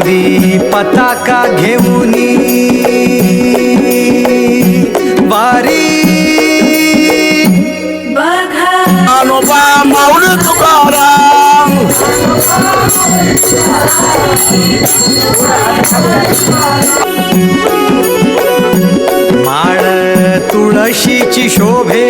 खांदी पताका घेऊनी वारी. अनोबा माऊली तुकाराम. माळ तुळशीची शोभे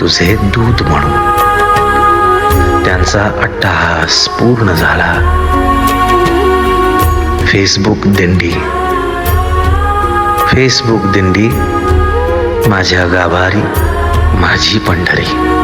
तुझे दूत म्हणून. त्यांचा अट्टहास पूर्ण झाला. फेसबुक दिंडी. फेसबुक दिंडी माझ्या गाभारी माझी पंढरी.